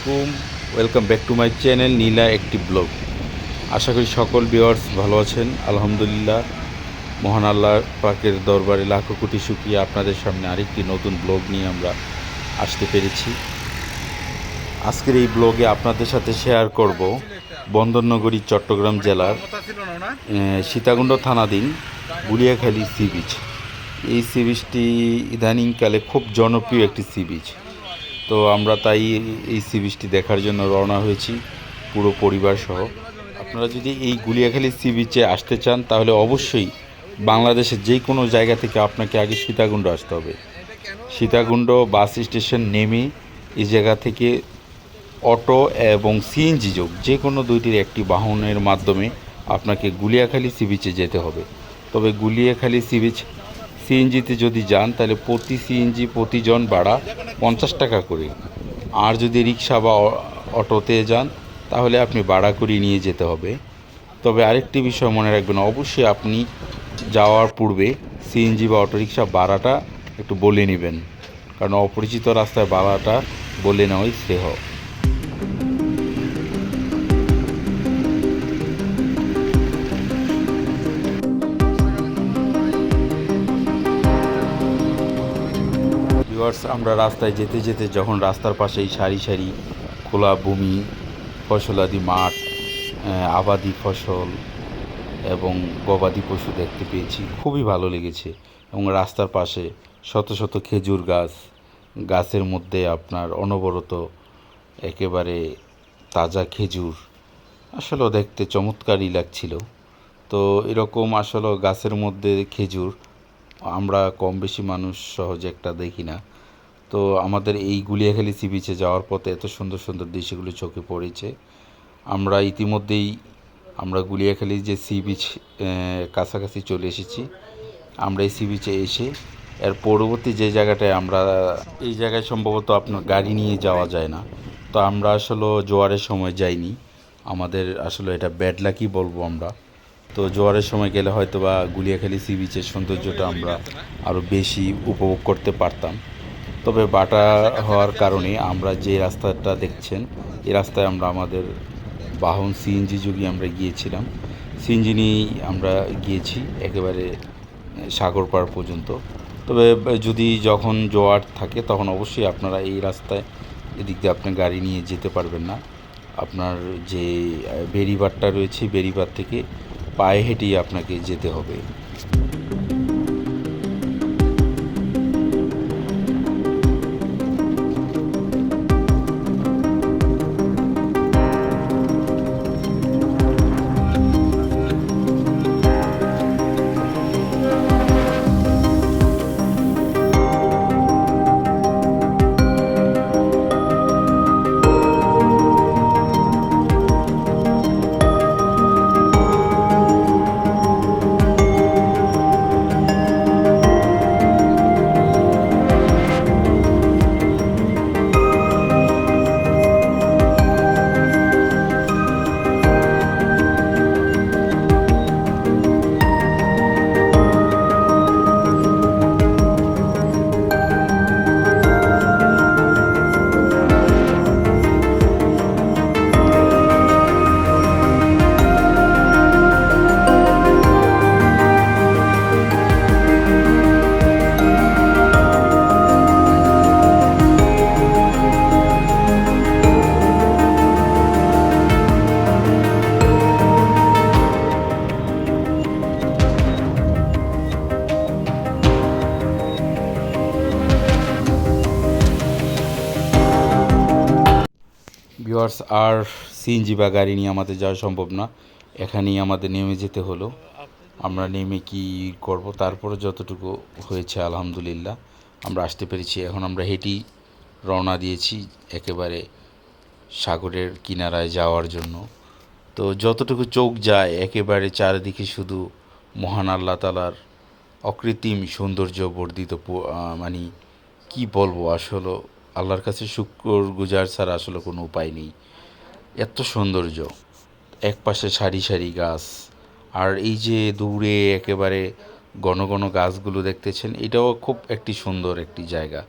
আলাইকুম। Welcome back to my channel Nila একটি blog আশা করি সকল ভিউয়ার্স ভালো আছেন। আলহামদুলিল্লাহ। মহান আল্লাহ পাকের দরবারে লাখো কোটি শুকিয়ে আপনাদের সামনে আরেকটি নতুন ব্লগ নিয়ে আমরা আসতে পেরেছি। আজকের এই ব্লগে আপনাদের সাথে শেয়ার করব বন্দরনগরী, চট্টগ্রাম জেলার সীতাকুণ্ড থানাধীন গুলিয়াখালী সি বিচ এই সি বিচটি ইদানিংকালে খুব জনপ্রিয় একটি সি বিচ তো আমরা তাই এই সি বিচটি দেখার জন্য রওনা হয়েছি, পুরো পরিবার সহ। আপনারা যদি এই গুলিয়াখালী সি বিচে আসতে চান, তাহলে অবশ্যই বাংলাদেশের যে কোনো জায়গা থেকে আপনাকে আগে সীতাকুণ্ড আসতে হবে। সীতাকুণ্ড বাস স্টেশন নেমে এই জায়গা থেকে অটো এবং সিএনজি যোগ যে কোনো দুইটির একটি বাহনের মাধ্যমে আপনাকে গুলিয়াখালী সি বিচে যেতে হবে। তবে গুলিয়াখালী সি বিচ সিএনজিতে যদি যান, তাহলে প্রতি সিএনজি প্রতিজন ভাড়া পঞ্চাশ টাকা করে। আর যদি রিক্সা বা অটোতে যান, তাহলে আপনি ভাড়া করে নিয়ে যেতে হবে। তবে আরেকটি বিষয় মনে রাখবেন, অবশ্যই আপনি যাওয়ার পূর্বে সিএনজি বা অটোরিকশা ভাড়াটা একটু বলে নেবেন। কারণ অপরিচিত রাস্তায় ভাড়াটা বলে নেওয়াই শ্রেয়। ভিউয়ার্স আমরা রাস্তায় যেতে যেতে যখন রাস্তার পাশেই সারি সারি খোলা ভূমি, ফসলাদি মাঠ আবাদি ফসল এবং গবাদি পশু দেখতে পেয়েছি, খুবই ভালো লেগেছে। এবং রাস্তার পাশে শত শত খেজুর গাছ, গাছের মধ্যে আপনার অনবরত একেবারে তাজা খেজুর। আসলে দেখতে চমৎকারই লাগছিল। তো এরকম আসলে গাছের মধ্যে খেজুর, আমরা কম বেশি মানুষ সহজে একটা দেখি না। তো আমাদের এই গুলিয়াখালী সি বিচে যাওয়ার পথে এত সুন্দর সুন্দর দৃশ্যগুলো চোখে পড়েছে। আমরা ইতিমধ্যেই আমরা গুলিয়াখালী যে সি বিচ কাছাকাছি চলে এসেছি। আমরা এই সি বিচে এসে এর পরবর্তী যে জায়গাটায় আমরা, এই জায়গায় সম্ভবত আপনার গাড়ি নিয়ে যাওয়া যায় না। তো আমরা আসলে জোয়ারের সময় যাইনি। আমাদের আসলে এটা ব্যাড লাকি বলব আমরা। তো জোয়ারের সময় গেলে হয়তো বা গুলিয়াখালী সি বিচের সৌন্দর্যটা আমরা আরও বেশি উপভোগ করতে পারতাম। তবে বাটা হওয়ার কারণে আমরা যে রাস্তাটা দেখছেন এই রাস্তায় আমরা আমাদের বাহন সিএনজি যুগে আমরা গিয়েছিলাম। সিএনজি নিয়েই আমরা গিয়েছি, একেবারে সাগর পাড় পর্যন্ত। তবে যদি যখন জোয়ার থাকে, তখন অবশ্যই আপনারা এই রাস্তায় এদিক দিয়ে আপনি গাড়ি নিয়ে যেতে পারবেন না। আপনার যে বেড়িবাঁধটা রয়েছে বেরিবার থেকে পায়ে হেঁটেই আপনাকে যেতে হবে। ভিওয়ার্স আর সিএনজি বা গাড়ি নিয়ে আমাদের যাওয়া সম্ভব না। এখানেই আমাদের নেমে যেতে হলো। আমরা নেমে কি করব, তারপরে যতটুকু হয়েছে আলহামদুলিল্লাহ, আমরা আসতে পেরেছি। এখন আমরা হেঁটেই রওনা দিয়েছি একেবারে সাগরের কিনারায় যাওয়ার জন্য। তো যতটুকু চোখ যায়, একেবারে চারিদিকে শুধু মহান আল্লাহ তালার অকৃত্রিম সৌন্দর্য বর্ধিত মানে কি বলব, আসলে আল্লাহর কাছে শুক্র গুজার ছাড়া আসলে কোনো উপায় নেই। এত সৌন্দর্য। এক পাশে সারি সারি গাছ। আর এই যে দূরে একেবারে ঘন ঘন গাছগুলো দেখতেছেন, এটাও খুব একটি সুন্দর একটি জায়গা।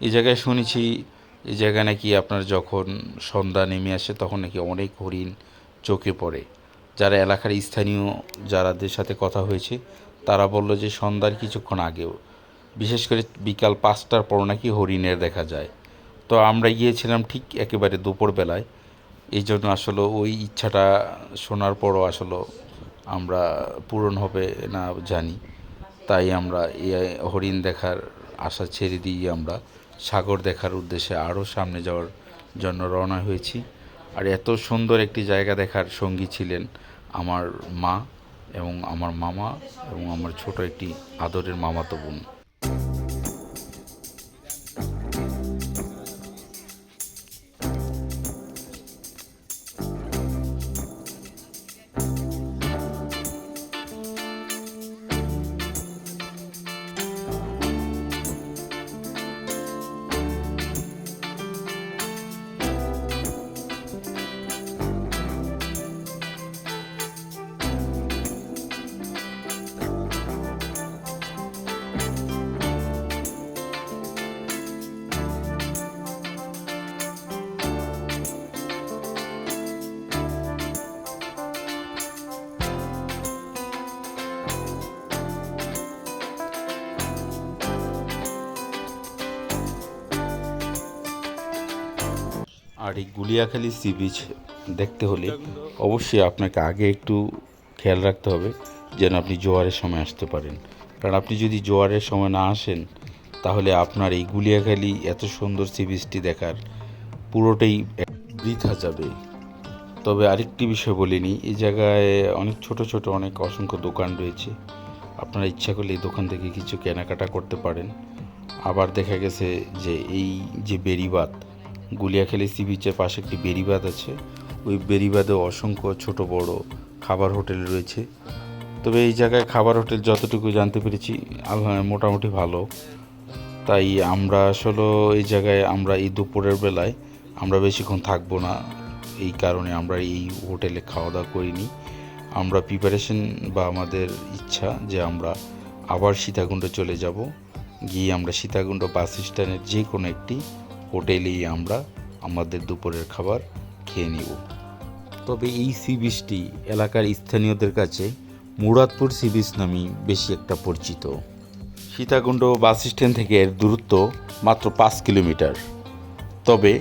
এই জায়গায় শুনেছি, এই জায়গায় নাকি আপনার যখন সন্ধ্যা নেমে আসে, তখন নাকি অনেক হরিণ চোখে পড়ে। যারা এলাকার স্থানীয় যারাদের সাথে কথা হয়েছে, তারা বলল যে সন্ধ্যার কিছুক্ষণ আগেও। বিশেষ করে বিকাল পাঁচটার পর নাকি হরিণের দেখা যায়। তো আমরা গিয়েছিলাম ঠিক একেবারে দুপুরবেলায়। এই জন্য আসলে ওই ইচ্ছাটা শোনার পরও আসলে আমরা পূরণ হবে না জানি। তাই আমরা এই হরিণ দেখার আশা ছেড়ে দিয়ে আমরা। সাগর দেখার উদ্দেশ্যে আরও সামনে যাওয়ার জন্য রওনা হয়েছি। আর এত সুন্দর একটি জায়গা দেখার সঙ্গী ছিলেন আমার মা এবং আমার মামা এবং আমার ছোট একটি আদরের মামাতো বোন। আর এই গুলিয়াখালি সি বিচ দেখতে হলে অবশ্যই আপনাকে আগে একটু খেয়াল রাখতে হবে যেন আপনি জোয়ারের সময় আসতে পারেন। কারণ আপনি যদি জোয়ারের সময় না আসেন, তাহলে আপনার এই গুলিয়াখালি এত সুন্দর সি বিচটি দেখার পুরোটাই বৃথা যাবে। তবে আরেকটি বিষয় বলিনি এই জায়গায় অনেক ছোট ছোট, অনেক অসংখ্য দোকান রয়েছে। আপনারা ইচ্ছা করলে এই দোকান থেকে কিছু কেনাকাটা করতে পারেন। আবার দেখা গেছে যে এই যে বেরিবাদ গুলিয়াখালী সি বিচের পাশে একটি বেরিবাদ আছে। ওই বেরিবাদে অসংখ্য ছোট বড় খাবার হোটেল রয়েছে। তবে এই জায়গায় খাবার হোটেল যতটুকু জানতে পেরেছি মোটামুটি ভালো। তাই আমরা আসলে এই জায়গায় আমরা এই দুপুরের বেলায় আমরা বেশিক্ষণ থাকব না। এই কারণে আমরা এই হোটেলে খাওয়া দাওয়া করিনি। আমরা প্রিপারেশন বা আমাদের ইচ্ছা যে আমরা আবার সীতাকুণ্ড চলে যাব। গিয়ে আমরা সীতাকুণ্ড বাস স্ট্যান্ডের যে কোনো একটি হোটেলেই আমরা আমাদের দুপুরের খাবার খেয়ে নিব। তবে এই সি বিচটি এলাকার স্থানীয়দের কাছে মুরাদপুর সি বিচ নামেই বেশি একটা পরিচিত। সীতাকুণ্ড বাস স্ট্যান্ড থেকে এর দূরত্ব মাত্র পাঁচ কিলোমিটার। তবে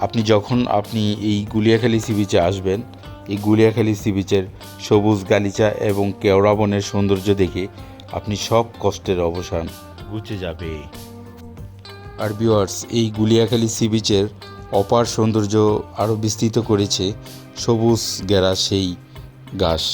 আপনি যখন আপনি এই গুলিয়াখালী সি বিচে আসবেন, এই গুলিয়াখালী সি বিচের সবুজ গালিচা এবং কেওড়া বনের সৌন্দর্য দেখে আপনি সব কষ্টের অবসান ঘুচে যাবে। আর ভিউয়ার্স এই গুলিয়াখালী সি বিচের অপার সৌন্দর্য আরও বিস্তৃত করেছে সবুজ গেরা সেই ঘাস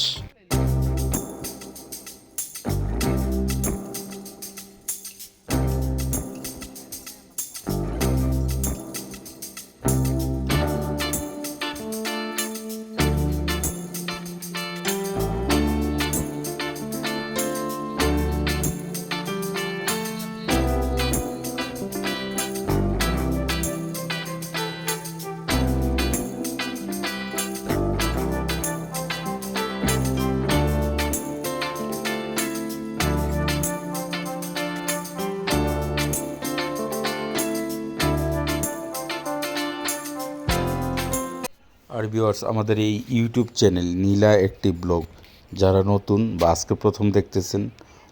আর ভিউয়ার্স আমাদের এই ইউটিউব চ্যানেল নীলা একটি ব্লগ। যারা নতুন বা আজকে প্রথম দেখতেছেন,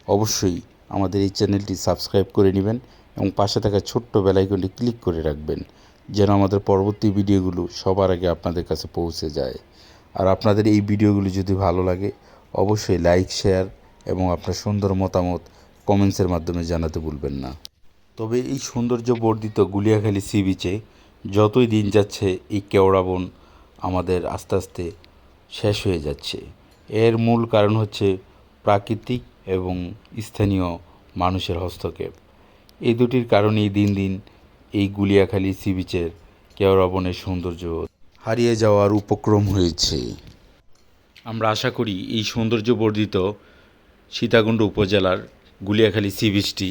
অবশ্যই আমাদের এই চ্যানেলটি সাবস্ক্রাইব করে নেবেন এবং পাশে থাকা ছোট্ট বেলাইকনটি ক্লিক করে রাখবেন, যেন আমাদের পরবর্তী ভিডিওগুলো সবার আগে আপনাদের কাছে পৌঁছে যায়। আর আপনাদের এই ভিডিওগুলো যদি ভালো লাগে, অবশ্যই লাইক শেয়ার এবং আপনার সুন্দর মতামত কমেন্টসের মাধ্যমে জানাতে ভুলবেন না। তবে এই সৌন্দর্য বর্ধিত গুলিয়াখালী সি বিচে যতই দিন যাচ্ছে, এই কেওড়া বন আমাদের আস্তে আস্তে শেষ হয়ে যাচ্ছে। এর মূল কারণ হচ্ছে প্রাকৃতিক এবং স্থানীয় মানুষের হস্তক্ষেপ। এই দুটির কারণেই দিন দিন এই গুলিয়াখালী সি বিচের কেওড়া বনের সৌন্দর্য হারিয়ে যাওয়ার উপক্রম হয়েছে। আমরা আশা করি এই সৌন্দর্য বর্ধিত সীতাকুণ্ড উপজেলার গুলিয়াখালী সি বিচটি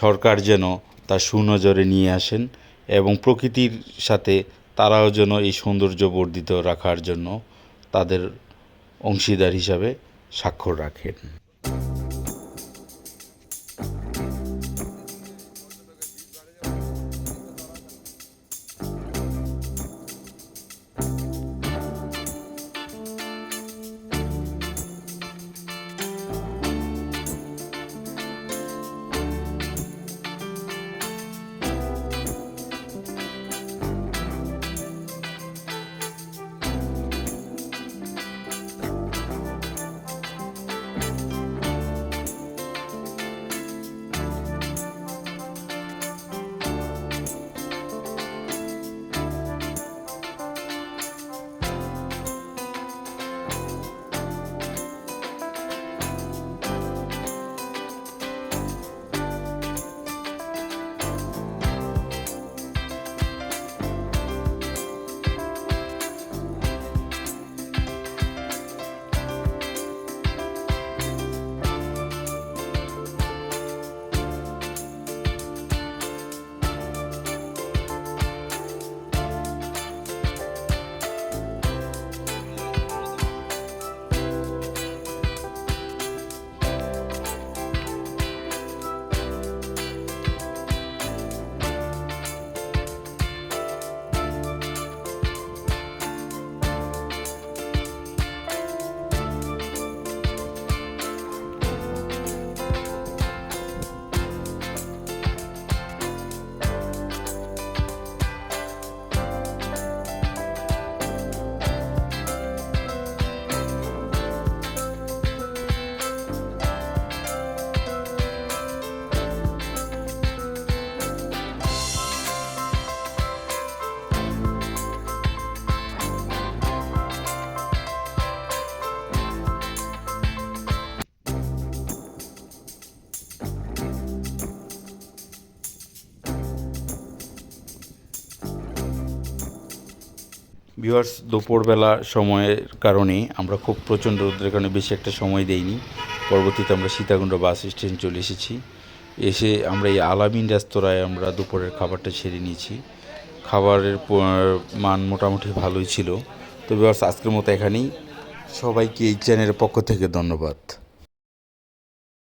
সরকার যেন তা সুনজরে নিয়ে আসেন এবং প্রকৃতির সাথে তারাও যেন এই সৌন্দর্য বর্ধিত রাখার জন্য তাদের অংশীদার হিসাবে স্বাক্ষর রাখেন। ভিউয়ার্স দুপুরবেলা সময়ের কারণে আমরা খুব প্রচণ্ড রোদের কারণে বেশি একটা সময় দেইনি। পরবর্তীতে আমরা সীতাকুণ্ড বাস স্ট্যান্ড চলে এসেছি। এসে আমরা এই আলামিন রেস্তোরাঁয় আমরা দুপুরের খাবারটা সেরে নিয়েছি। খাবারের মান মোটামুটি ভালোই ছিল। তো ভিউয়ার্স আজকের মতো এখানেই। সবাইকে এই চ্যানেলের পক্ষ থেকে ধন্যবাদ।